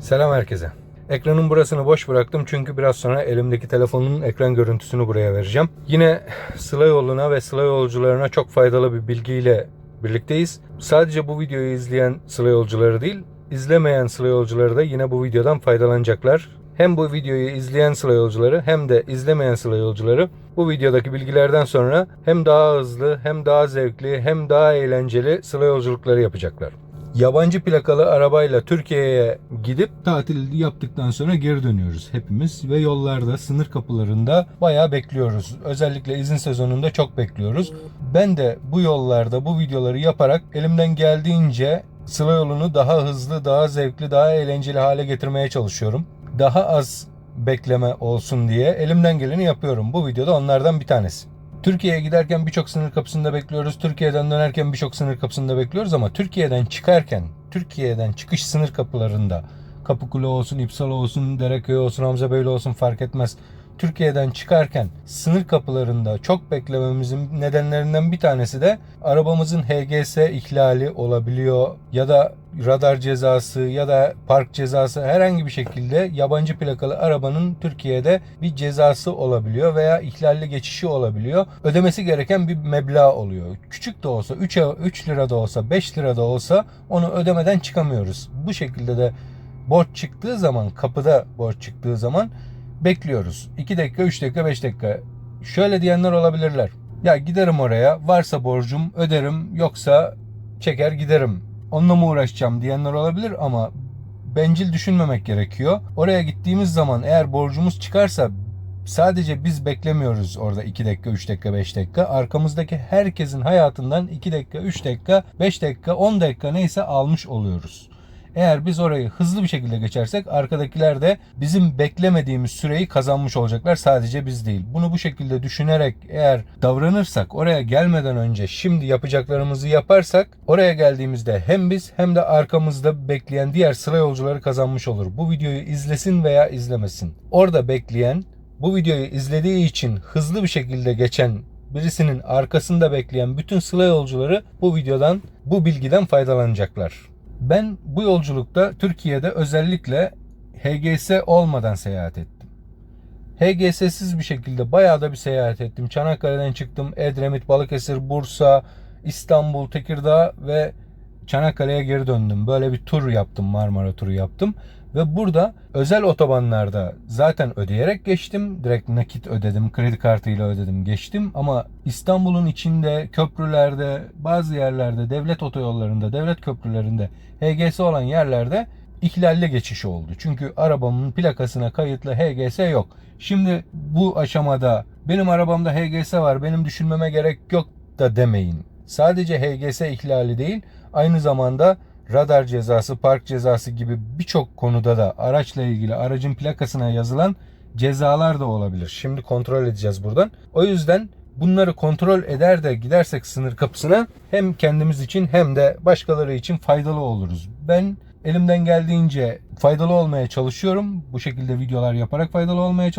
Selam herkese. Ekranın burasını boş bıraktım çünkü biraz sonra elimdeki telefonun ekran görüntüsünü buraya vereceğim. Yine Sıla yoluna ve Sıla yolcularına çok faydalı bir bilgiyle birlikteyiz. Sadece bu videoyu izleyen Sıla yolcuları değil, izlemeyen Sıla yolcuları da yine bu videodan faydalanacaklar. Hem bu videoyu izleyen Sıla yolcuları hem de izlemeyen Sıla yolcuları bu videodaki bilgilerden sonra hem daha hızlı hem daha zevkli hem daha eğlenceli Sıla yolculukları yapacaklar. Yabancı plakalı arabayla Türkiye'ye gidip tatil yaptıktan sonra geri dönüyoruz hepimiz ve yollarda sınır kapılarında bayağı bekliyoruz. Özellikle izin sezonunda çok bekliyoruz. Ben de bu yollarda bu videoları yaparak elimden geldiğince Sıla yolunu daha hızlı, daha zevkli, daha eğlenceli hale getirmeye çalışıyorum. Daha az bekleme olsun diye elimden geleni yapıyorum. Bu videoda onlardan bir tanesi. Türkiye'ye giderken birçok sınır kapısında bekliyoruz. Türkiye'den dönerken birçok sınır kapısında bekliyoruz ama Türkiye'den çıkarken, Türkiye'den çıkış sınır kapılarında Kapıkule olsun, İpsala olsun, Dereköy olsun, Hamzabeyli olsun fark etmez. Türkiye'den çıkarken sınır kapılarında çok beklememizin nedenlerinden bir tanesi de arabamızın HGS ihlali olabiliyor ya da radar cezası ya da park cezası herhangi bir şekilde yabancı plakalı arabanın Türkiye'de bir cezası olabiliyor veya ihlalli geçişi olabiliyor. Ödemesi gereken bir meblağ oluyor. Küçük de olsa 3, 3 lira da olsa 5 lira da olsa onu ödemeden çıkamıyoruz. Bu şekilde de borç çıktığı zaman kapıda borç çıktığı zaman bekliyoruz. 2 dakika, 3 dakika, 5 dakika. Şöyle diyenler olabilirler. Ya giderim oraya, varsa borcum öderim, yoksa çeker giderim. Onunla mı uğraşacağım diyenler olabilir ama bencil düşünmemek gerekiyor. Oraya gittiğimiz zaman eğer borcumuz çıkarsa sadece biz beklemiyoruz orada 2 dakika, 3 dakika, 5 dakika. Arkamızdaki herkesin hayatından 2 dakika, 3 dakika, 5 dakika, 10 dakika neyse almış oluyoruz. Eğer biz orayı hızlı bir şekilde geçersek arkadakiler de bizim beklemediğimiz süreyi kazanmış olacaklar sadece biz değil. Bunu bu şekilde düşünerek eğer davranırsak oraya gelmeden önce şimdi yapacaklarımızı yaparsak oraya geldiğimizde hem biz hem de arkamızda bekleyen diğer sıra yolcuları kazanmış olur. Bu videoyu izlesin veya izlemesin. Orada bekleyen bu videoyu izlediği için hızlı bir şekilde geçen birisinin arkasında bekleyen bütün sıla yolcuları bu videodan, bu bilgiden faydalanacaklar. Ben bu yolculukta Türkiye'de özellikle HGS olmadan seyahat ettim. HGS'siz bir şekilde bayağı da bir seyahat ettim. Çanakkale'den çıktım. Edremit, Balıkesir, Bursa, İstanbul, Tekirdağ ve Çanakkale'ye geri döndüm. Böyle bir tur yaptım. Marmara turu yaptım. Ve burada özel otobanlarda zaten ödeyerek geçtim. Direkt nakit ödedim. Kredi kartıyla ödedim geçtim. Ama İstanbul'un içinde köprülerde bazı yerlerde devlet otoyollarında devlet köprülerinde HGS olan yerlerde ihlalle geçiş oldu. Çünkü arabamın plakasına kayıtlı HGS yok. Şimdi bu aşamada benim arabamda HGS var benim düşünmeme gerek yok da demeyin. Sadece HGS ihlali değil aynı zamanda radar cezası, park cezası gibi birçok konuda da araçla ilgili aracın plakasına yazılan cezalar da olabilir. Şimdi kontrol edeceğiz buradan. O yüzden bunları kontrol eder de gidersek sınır kapısına hem kendimiz için hem de başkaları için faydalı oluruz. Ben elimden geldiğince faydalı olmaya çalışıyorum. Bu şekilde videolar yaparak faydalı olmaya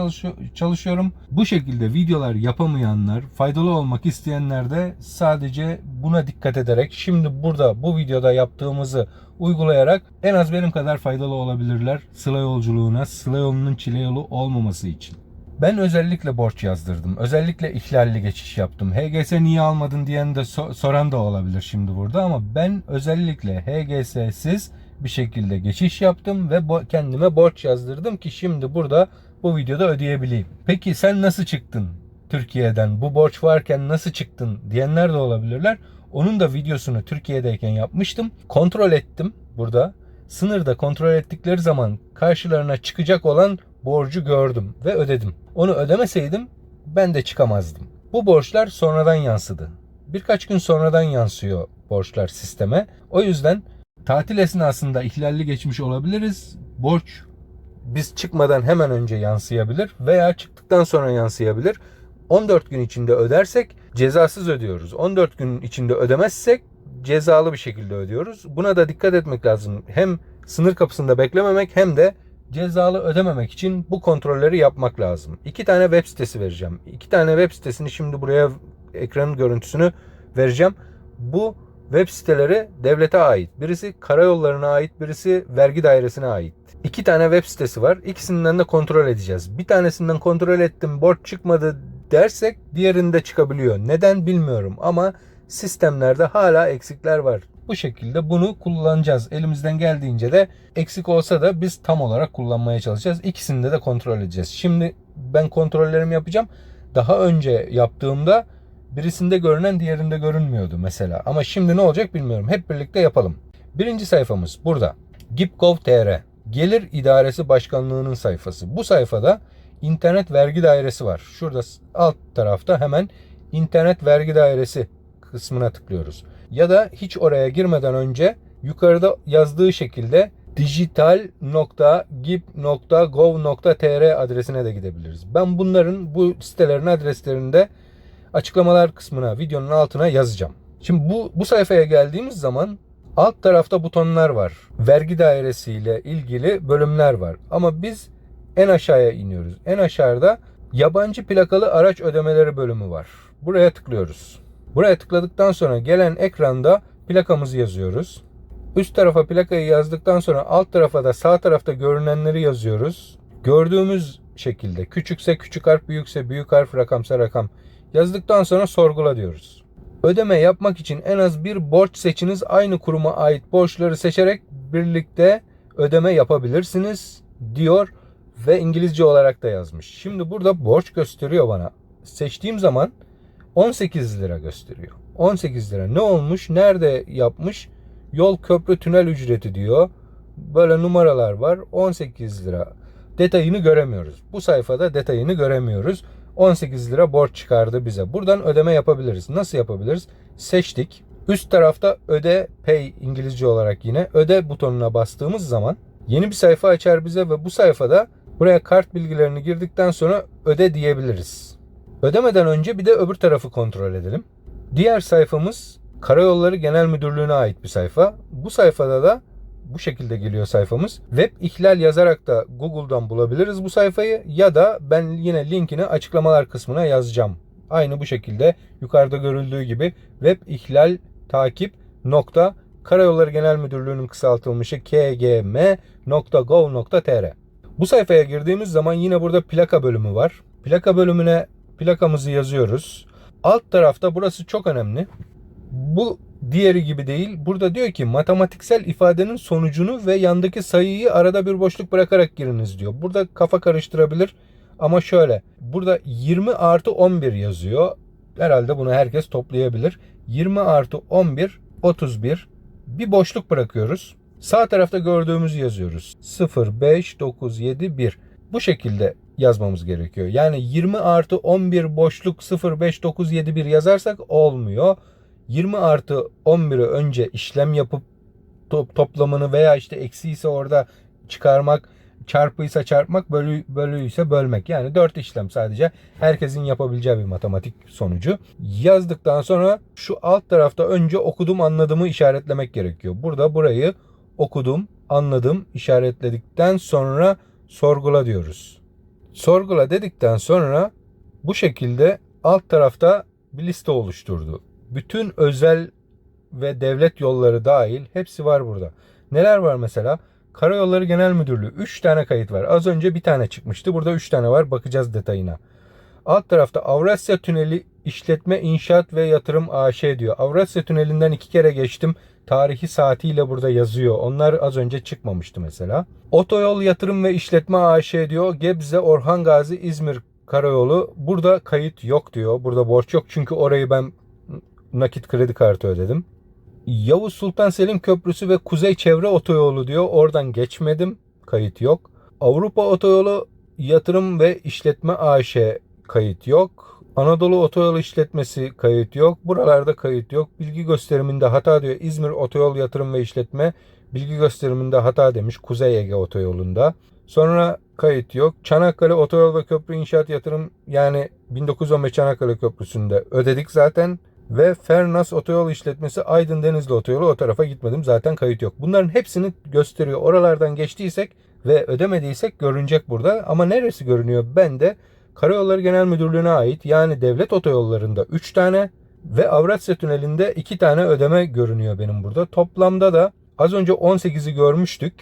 çalışıyorum. Bu şekilde videolar yapamayanlar, faydalı olmak isteyenler de sadece buna dikkat ederek şimdi burada bu videoda yaptığımızı uygulayarak en az benim kadar faydalı olabilirler sıla yolculuğuna, sıla yolunun çile yolu olmaması için. Ben özellikle borç yazdırdım. Özellikle ihlalli geçiş yaptım. HGS niye almadın diyen de so- soran da olabilir şimdi burada ama ben özellikle HGS'siz bir şekilde geçiş yaptım ve kendime borç yazdırdım ki şimdi burada bu videoda ödeyebileyim. Peki sen nasıl çıktın Türkiye'den? Bu borç varken nasıl çıktın diyenler de olabilirler. Onun da videosunu Türkiye'deyken yapmıştım. Kontrol ettim burada. Sınırda kontrol ettikleri zaman karşılarına çıkacak olan borcu gördüm ve ödedim. Onu ödemeseydim ben de çıkamazdım. Bu borçlar sonradan yansıdı. Birkaç gün sonradan yansıyor borçlar sisteme. O yüzden tatil esnasında ihlalli geçmiş olabiliriz. Borç biz çıkmadan hemen önce yansıyabilir veya çıktıktan sonra yansıyabilir. 14 gün içinde ödersek cezasız ödüyoruz. 14 gün içinde ödemezsek cezalı bir şekilde ödüyoruz. Buna da dikkat etmek lazım. Hem sınır kapısında beklememek hem de cezalı ödememek için bu kontrolleri yapmak lazım. İki tane web sitesi vereceğim. İki tane web sitesini şimdi buraya ekranın görüntüsünü vereceğim. Bu web siteleri devlete ait. Birisi karayollarına ait, birisi vergi dairesine ait. İki tane web sitesi var. İkisinden de kontrol edeceğiz. Bir tanesinden kontrol ettim borç çıkmadı dersek diğerinde çıkabiliyor. Neden bilmiyorum ama sistemlerde hala eksikler var. Bu şekilde bunu kullanacağız. Elimizden geldiğince de eksik olsa da biz tam olarak kullanmaya çalışacağız. İkisinde de kontrol edeceğiz. Şimdi ben kontrollerimi yapacağım. Daha önce yaptığımda birisinde görünen diğerinde görünmüyordu mesela. Ama şimdi ne olacak bilmiyorum. Hep birlikte yapalım. Birinci sayfamız burada. Gip.gov.tr Gelir İdaresi Başkanlığı'nın sayfası. Bu sayfada internet vergi dairesi var. Şurada alt tarafta hemen internet vergi dairesi kısmına tıklıyoruz. Ya da hiç oraya girmeden önce yukarıda yazdığı şekilde digital.gip.gov.tr adresine de gidebiliriz. Ben bunların bu sitelerin adreslerinde açıklamalar kısmına videonun altına yazacağım. Şimdi bu bu sayfaya geldiğimiz zaman alt tarafta butonlar var. Vergi dairesiyle ilgili bölümler var. Ama biz en aşağıya iniyoruz. En aşağıda yabancı plakalı araç ödemeleri bölümü var. Buraya tıklıyoruz. Buraya tıkladıktan sonra gelen ekranda plakamızı yazıyoruz. Üst tarafa plakayı yazdıktan sonra alt tarafa da sağ tarafta görünenleri yazıyoruz. Gördüğümüz şekilde küçükse küçük harf, büyükse büyük harf, rakamsa rakam yazdıktan sonra sorgula diyoruz. Ödeme yapmak için en az bir borç seçiniz. Aynı kuruma ait borçları seçerek birlikte ödeme yapabilirsiniz diyor ve İngilizce olarak da yazmış. Şimdi burada borç gösteriyor bana. Seçtiğim zaman 18 lira gösteriyor. 18 lira ne olmuş? Nerede yapmış? Yol köprü tünel ücreti diyor. Böyle numaralar var. 18 lira. Detayını göremiyoruz. Bu sayfada detayını göremiyoruz. 18 lira borç çıkardı bize. Buradan ödeme yapabiliriz. Nasıl yapabiliriz? Seçtik. Üst tarafta öde pay İngilizce olarak yine öde butonuna bastığımız zaman yeni bir sayfa açar bize ve bu sayfada buraya kart bilgilerini girdikten sonra öde diyebiliriz. Ödemeden önce bir de öbür tarafı kontrol edelim. Diğer sayfamız Karayolları Genel Müdürlüğü'ne ait bir sayfa. Bu sayfada da bu şekilde geliyor sayfamız. Web ihlal yazarak da Google'dan bulabiliriz bu sayfayı ya da ben yine linkini açıklamalar kısmına yazacağım. Aynı bu şekilde yukarıda görüldüğü gibi web ihlal takip nokta Karayolları Genel Müdürlüğü'nün kısaltılmışı kgm.gov.tr Bu sayfaya girdiğimiz zaman yine burada plaka bölümü var. Plaka bölümüne plakamızı yazıyoruz. Alt tarafta burası çok önemli. Bu diğeri gibi değil. Burada diyor ki matematiksel ifadenin sonucunu ve yandaki sayıyı arada bir boşluk bırakarak giriniz diyor. Burada kafa karıştırabilir ama şöyle. Burada 20 artı 11 yazıyor. Herhalde bunu herkes toplayabilir. 20 artı 11 31 bir boşluk bırakıyoruz. Sağ tarafta gördüğümüzü yazıyoruz. 0, 5, 9, 7, 1. Bu şekilde yazmamız gerekiyor. Yani 20 artı 11 boşluk 0, 5, 9, 7, 1 yazarsak olmuyor. 20 artı 11'i önce işlem yapıp top, toplamını veya işte eksiyse orada çıkarmak, çarpıysa çarpmak, bölü, bölüyse bölmek. Yani 4 işlem sadece herkesin yapabileceği bir matematik sonucu. Yazdıktan sonra şu alt tarafta önce okudum anladımı işaretlemek gerekiyor. Burada burayı okudum, anladım işaretledikten sonra sorgula diyoruz. Sorgula dedikten sonra bu şekilde alt tarafta bir liste oluşturdu bütün özel ve devlet yolları dahil hepsi var burada. Neler var mesela? Karayolları Genel Müdürlüğü 3 tane kayıt var. Az önce bir tane çıkmıştı. Burada 3 tane var. Bakacağız detayına. Alt tarafta Avrasya Tüneli İşletme İnşaat ve Yatırım AŞ diyor. Avrasya Tüneli'nden iki kere geçtim. Tarihi saatiyle burada yazıyor. Onlar az önce çıkmamıştı mesela. Otoyol Yatırım ve İşletme AŞ diyor. Gebze Orhan Gazi İzmir Karayolu. Burada kayıt yok diyor. Burada borç yok. Çünkü orayı ben nakit kredi kartı ödedim. Yavuz Sultan Selim Köprüsü ve Kuzey Çevre Otoyolu diyor. Oradan geçmedim. Kayıt yok. Avrupa Otoyolu Yatırım ve İşletme AŞ kayıt yok. Anadolu Otoyolu İşletmesi kayıt yok. Buralarda kayıt yok. Bilgi gösteriminde hata diyor. İzmir Otoyol Yatırım ve İşletme bilgi gösteriminde hata demiş. Kuzey Ege Otoyolu'nda. Sonra kayıt yok. Çanakkale Otoyol ve Köprü İnşaat Yatırım yani 1915 Çanakkale Köprüsü'nde ödedik zaten ve Fernas Otoyol İşletmesi Aydın Denizli Otoyolu o tarafa gitmedim. Zaten kayıt yok. Bunların hepsini gösteriyor. Oralardan geçtiysek ve ödemediysek görünecek burada. Ama neresi görünüyor? Ben de Karayolları Genel Müdürlüğü'ne ait yani devlet otoyollarında 3 tane ve Avrasya Tüneli'nde 2 tane ödeme görünüyor benim burada. Toplamda da az önce 18'i görmüştük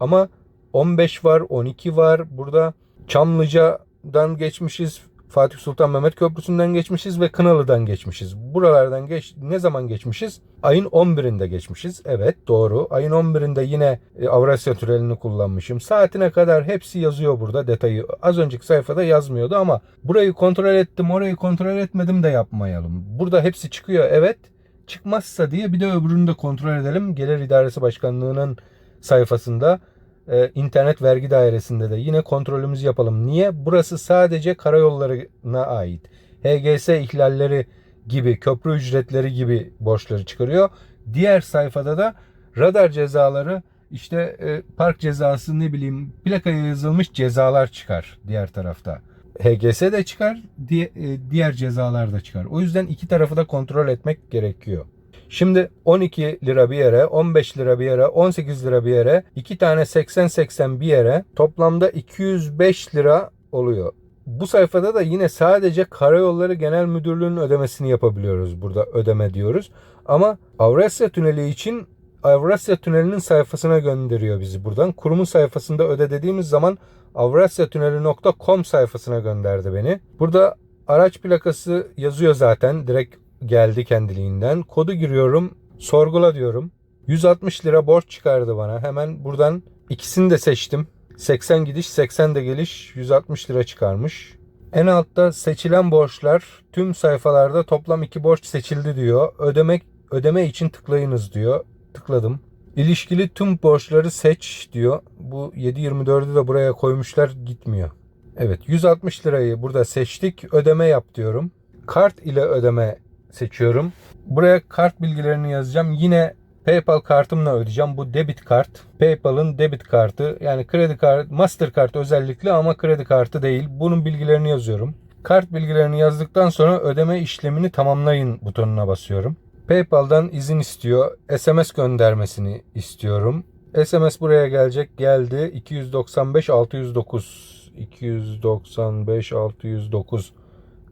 ama 15 var, 12 var. Burada Çamlıca'dan geçmişiz. Fatih Sultan Mehmet Köprüsü'nden geçmişiz ve Kınalı'dan geçmişiz. Buralardan geç ne zaman geçmişiz? Ayın 11'inde geçmişiz. Evet doğru. Ayın 11'inde yine e, Avrasya Tüneli'ni kullanmışım. Saatine kadar hepsi yazıyor burada detayı. Az önceki sayfada yazmıyordu ama burayı kontrol ettim, orayı kontrol etmedim de yapmayalım. Burada hepsi çıkıyor evet. Çıkmazsa diye bir de öbürünü de kontrol edelim. Gelir İdaresi Başkanlığı'nın sayfasında e, internet vergi dairesinde de yine kontrolümüzü yapalım. Niye? Burası sadece karayollarına ait. HGS ihlalleri gibi, köprü ücretleri gibi borçları çıkarıyor. Diğer sayfada da radar cezaları, işte e, park cezası ne bileyim plakaya yazılmış cezalar çıkar diğer tarafta. HGS de çıkar, e, diğer cezalar da çıkar. O yüzden iki tarafı da kontrol etmek gerekiyor. Şimdi 12 lira bir yere, 15 lira bir yere, 18 lira bir yere, iki tane 80-80 bir yere toplamda 205 lira oluyor. Bu sayfada da yine sadece Karayolları Genel Müdürlüğü'nün ödemesini yapabiliyoruz. Burada ödeme diyoruz. Ama Avrasya Tüneli için Avrasya Tüneli'nin sayfasına gönderiyor bizi buradan. Kurumun sayfasında öde dediğimiz zaman avrasyatüneli.com sayfasına gönderdi beni. Burada araç plakası yazıyor zaten. Direkt geldi kendiliğinden. Kodu giriyorum. Sorgula diyorum. 160 lira borç çıkardı bana. Hemen buradan ikisini de seçtim. 80 gidiş 80 de geliş 160 lira çıkarmış. En altta seçilen borçlar tüm sayfalarda toplam iki borç seçildi diyor. Ödemek ödeme için tıklayınız diyor. Tıkladım. İlişkili tüm borçları seç diyor. Bu 7.24'ü de buraya koymuşlar gitmiyor. Evet 160 lirayı burada seçtik. Ödeme yap diyorum. Kart ile ödeme seçiyorum. Buraya kart bilgilerini yazacağım. Yine PayPal kartımla ödeyeceğim. Bu debit kart. PayPal'ın debit kartı. Yani kredi kartı, Mastercard özellikle ama kredi kartı değil. Bunun bilgilerini yazıyorum. Kart bilgilerini yazdıktan sonra ödeme işlemini tamamlayın butonuna basıyorum. PayPal'dan izin istiyor. SMS göndermesini istiyorum. SMS buraya gelecek. Geldi. 295 609 295 609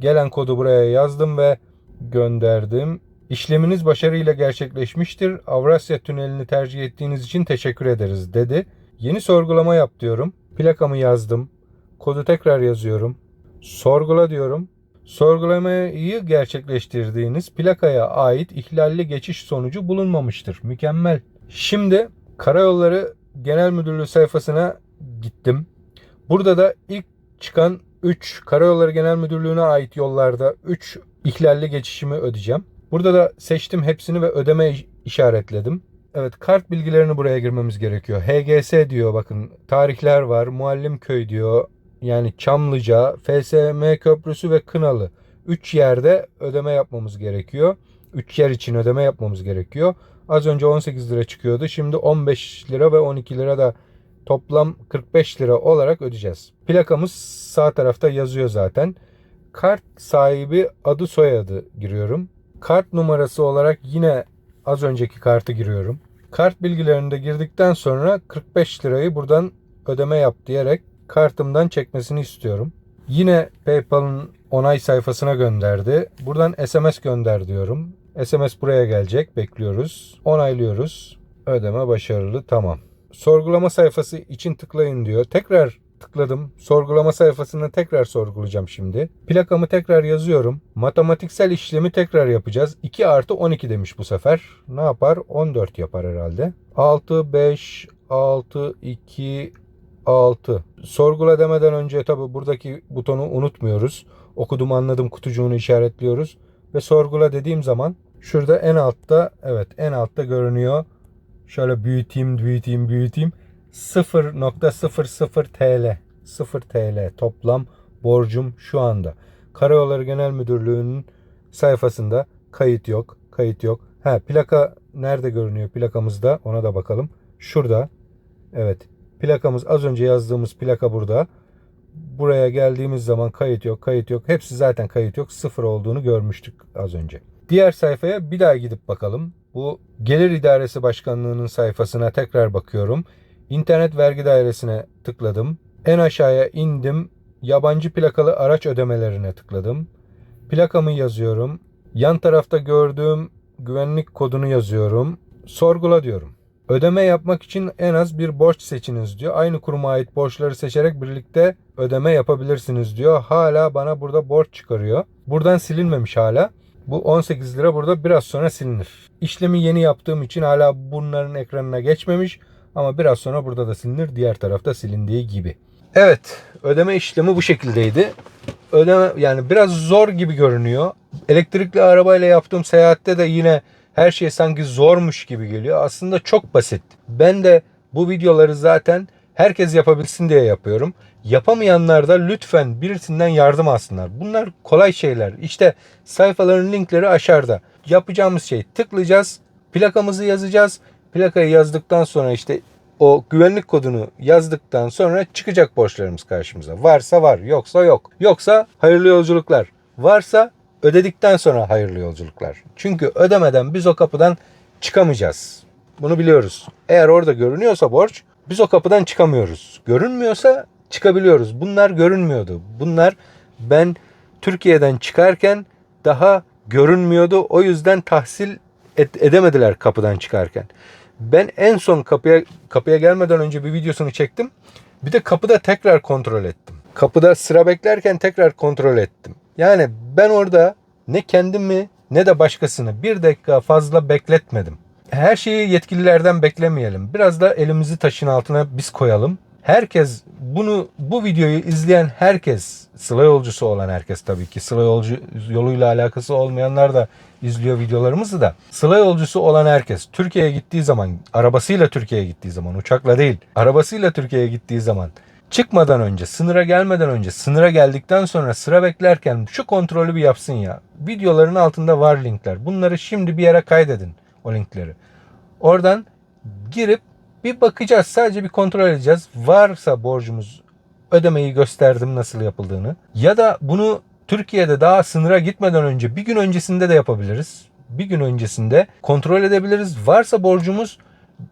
Gelen kodu buraya yazdım ve gönderdim. İşleminiz başarıyla gerçekleşmiştir. Avrasya Tüneli'ni tercih ettiğiniz için teşekkür ederiz dedi. Yeni sorgulama yap diyorum. Plakamı yazdım. Kodu tekrar yazıyorum. Sorgula diyorum. Sorgulamayı gerçekleştirdiğiniz plakaya ait ihlalli geçiş sonucu bulunmamıştır. Mükemmel. Şimdi Karayolları Genel Müdürlüğü sayfasına gittim. Burada da ilk çıkan 3 Karayolları Genel Müdürlüğü'ne ait yollarda 3 ihlalli geçişimi ödeyeceğim. Burada da seçtim hepsini ve ödeme işaretledim. Evet kart bilgilerini buraya girmemiz gerekiyor. HGS diyor bakın tarihler var. Muallimköy diyor. Yani Çamlıca, FSM Köprüsü ve Kınalı. 3 yerde ödeme yapmamız gerekiyor. 3 yer için ödeme yapmamız gerekiyor. Az önce 18 lira çıkıyordu. Şimdi 15 lira ve 12 lira da toplam 45 lira olarak ödeyeceğiz. Plakamız sağ tarafta yazıyor zaten. Kart sahibi adı soyadı giriyorum. Kart numarası olarak yine az önceki kartı giriyorum. Kart bilgilerini de girdikten sonra 45 lirayı buradan ödeme yap diyerek kartımdan çekmesini istiyorum. Yine PayPal'ın onay sayfasına gönderdi. Buradan SMS gönder diyorum. SMS buraya gelecek. Bekliyoruz. Onaylıyoruz. Ödeme başarılı. Tamam. Sorgulama sayfası için tıklayın diyor. Tekrar tıkladım. Sorgulama sayfasını tekrar sorgulayacağım şimdi. Plakamı tekrar yazıyorum. Matematiksel işlemi tekrar yapacağız. 2 artı 12 demiş bu sefer. Ne yapar? 14 yapar herhalde. 6, 5, 6, 2, 6. Sorgula demeden önce tabi buradaki butonu unutmuyoruz. Okudum anladım kutucuğunu işaretliyoruz. Ve sorgula dediğim zaman şurada en altta evet en altta görünüyor. Şöyle büyüteyim büyüteyim büyüteyim. 0.00 TL. 0 TL toplam borcum şu anda. Karayolları Genel Müdürlüğü'nün sayfasında kayıt yok. Kayıt yok. Ha plaka nerede görünüyor plakamızda ona da bakalım. Şurada. Evet. Plakamız az önce yazdığımız plaka burada. Buraya geldiğimiz zaman kayıt yok, kayıt yok. Hepsi zaten kayıt yok. Sıfır olduğunu görmüştük az önce. Diğer sayfaya bir daha gidip bakalım. Bu Gelir İdaresi Başkanlığı'nın sayfasına tekrar bakıyorum. İnternet Vergi Dairesi'ne tıkladım. En aşağıya indim. Yabancı plakalı araç ödemelerine tıkladım. Plakamı yazıyorum. Yan tarafta gördüğüm güvenlik kodunu yazıyorum. Sorgula diyorum. Ödeme yapmak için en az bir borç seçiniz diyor. Aynı kuruma ait borçları seçerek birlikte ödeme yapabilirsiniz diyor. Hala bana burada borç çıkarıyor. Buradan silinmemiş hala. Bu 18 lira burada biraz sonra silinir. İşlemi yeni yaptığım için hala bunların ekranına geçmemiş. Ama biraz sonra burada da silinir. Diğer tarafta silindiği gibi. Evet ödeme işlemi bu şekildeydi. Ödeme yani biraz zor gibi görünüyor. Elektrikli arabayla yaptığım seyahatte de yine her şey sanki zormuş gibi geliyor. Aslında çok basit. Ben de bu videoları zaten herkes yapabilsin diye yapıyorum. Yapamayanlar da lütfen birisinden yardım alsınlar. Bunlar kolay şeyler. İşte sayfaların linkleri aşağıda. Yapacağımız şey tıklayacağız. Plakamızı yazacağız. Plakayı yazdıktan sonra işte o güvenlik kodunu yazdıktan sonra çıkacak borçlarımız karşımıza. Varsa var, yoksa yok. Yoksa hayırlı yolculuklar. Varsa ödedikten sonra hayırlı yolculuklar. Çünkü ödemeden biz o kapıdan çıkamayacağız. Bunu biliyoruz. Eğer orada görünüyorsa borç biz o kapıdan çıkamıyoruz. Görünmüyorsa çıkabiliyoruz. Bunlar görünmüyordu. Bunlar ben Türkiye'den çıkarken daha görünmüyordu. O yüzden tahsil edemediler kapıdan çıkarken. Ben en son kapıya kapıya gelmeden önce bir videosunu çektim. Bir de kapıda tekrar kontrol ettim. Kapıda sıra beklerken tekrar kontrol ettim. Yani ben orada ne kendimi ne de başkasını bir dakika fazla bekletmedim. Her şeyi yetkililerden beklemeyelim. Biraz da elimizi taşın altına biz koyalım. Herkes bunu bu videoyu izleyen herkes sıla yolcusu olan herkes tabii ki sıla yolcu yoluyla alakası olmayanlar da izliyor videolarımızı da sıla yolcusu olan herkes Türkiye'ye gittiği zaman arabasıyla Türkiye'ye gittiği zaman uçakla değil arabasıyla Türkiye'ye gittiği zaman çıkmadan önce sınıra gelmeden önce sınıra geldikten sonra sıra beklerken şu kontrolü bir yapsın ya. Videoların altında var linkler. Bunları şimdi bir yere kaydedin o linkleri. Oradan girip bir bakacağız. Sadece bir kontrol edeceğiz. Varsa borcumuz ödemeyi gösterdim nasıl yapıldığını. Ya da bunu Türkiye'de daha sınıra gitmeden önce bir gün öncesinde de yapabiliriz. Bir gün öncesinde kontrol edebiliriz. Varsa borcumuz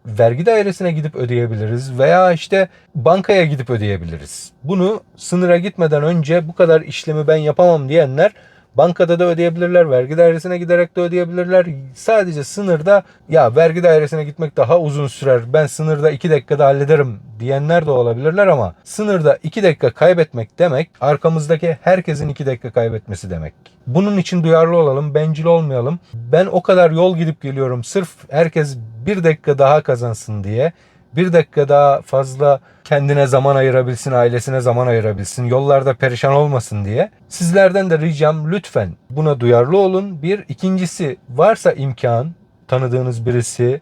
vergi dairesine gidip ödeyebiliriz veya işte bankaya gidip ödeyebiliriz. Bunu sınıra gitmeden önce bu kadar işlemi ben yapamam diyenler bankada da ödeyebilirler, vergi dairesine giderek de ödeyebilirler. Sadece sınırda ya vergi dairesine gitmek daha uzun sürer. Ben sınırda 2 dakikada hallederim diyenler de olabilirler ama sınırda 2 dakika kaybetmek demek arkamızdaki herkesin 2 dakika kaybetmesi demek. Bunun için duyarlı olalım, bencil olmayalım. Ben o kadar yol gidip geliyorum sırf herkes bir dakika daha kazansın diye. Bir dakika daha fazla kendine zaman ayırabilsin, ailesine zaman ayırabilsin, yollarda perişan olmasın diye. Sizlerden de ricam lütfen buna duyarlı olun. Bir, ikincisi varsa imkan, tanıdığınız birisi,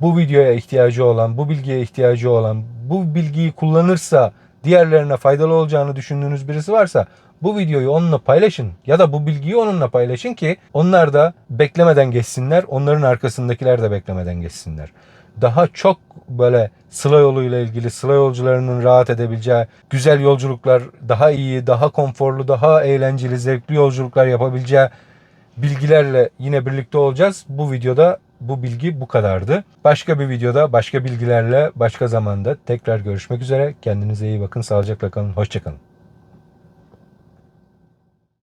bu videoya ihtiyacı olan, bu bilgiye ihtiyacı olan, bu bilgiyi kullanırsa diğerlerine faydalı olacağını düşündüğünüz birisi varsa bu videoyu onunla paylaşın ya da bu bilgiyi onunla paylaşın ki onlar da beklemeden geçsinler, onların arkasındakiler de beklemeden geçsinler. Daha çok böyle sıla yoluyla ilgili sıla yolcularının rahat edebileceği güzel yolculuklar, daha iyi, daha konforlu, daha eğlenceli, zevkli yolculuklar yapabileceği bilgilerle yine birlikte olacağız. Bu videoda bu bilgi bu kadardı. Başka bir videoda başka bilgilerle başka zamanda tekrar görüşmek üzere. Kendinize iyi bakın. Sağlıcakla kalın. Hoşçakalın.